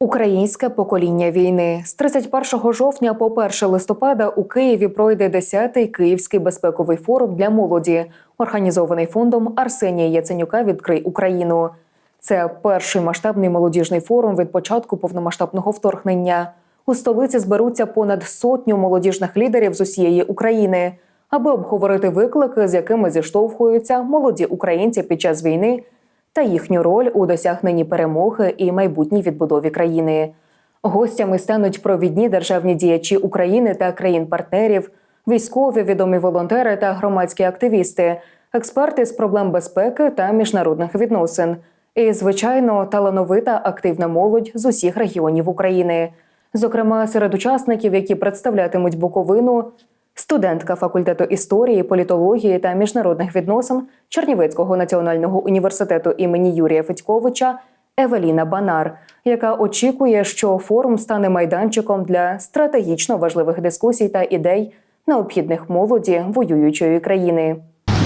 Українське покоління війни з 31 жовтня по 1 листопада у Києві пройде 10-й Київський безпековий форум для молоді, організований фондом Арсенія Яценюка Відкрий Україну. Це перший масштабний молодіжний форум від початку повномасштабного вторгнення. У столиці зберуться понад сотню молодіжних лідерів з усієї України, аби обговорити виклики, з якими зіштовхуються молоді українці під час війни та їхню роль у досягненні перемоги і майбутній відбудові країни. Гостями стануть провідні державні діячі України та країн-партнерів, військові, відомі волонтери та громадські активісти, експерти з проблем безпеки та міжнародних відносин, і, звичайно, талановита активна молодь з усіх регіонів України. Зокрема, серед учасників, які представлятимуть Буковину, студентка факультету історії, політології та міжнародних відносин Чернівецького національного університету імені Юрія Федьковича Евеліна Банар, яка очікує, що форум стане майданчиком для стратегічно важливих дискусій та ідей, необхідних молоді воюючої країни.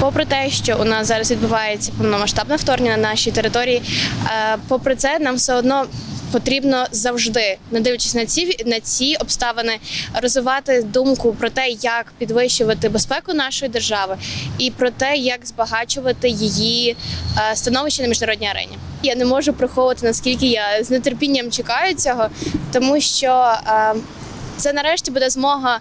Попри те, що у нас зараз відбувається повномасштабне вторгнення на нашій території, е, попри це, нам все одно потрібно завжди, не дивлячись на ці на ці обставини, розвивати думку про те, як підвищувати безпеку нашої держави, і про те, як збагачувати її е, становище на міжнародній арені. Я не можу приховувати наскільки я з нетерпінням чекаю цього, тому що е, це нарешті буде змога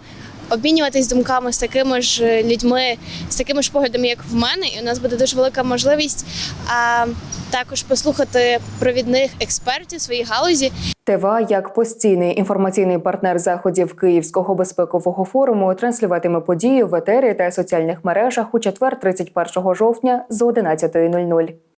обмінюватись думками з такими ж людьми, з такими ж поглядами, як в мене, і у нас буде дуже велика можливість а, також послухати провідних експертів своїй галузі. ТВА як постійний інформаційний партнер заходів Київського безпекового форуму транслюватиме події в етері та соціальних мережах у четвер, 31 жовтня з 11.00.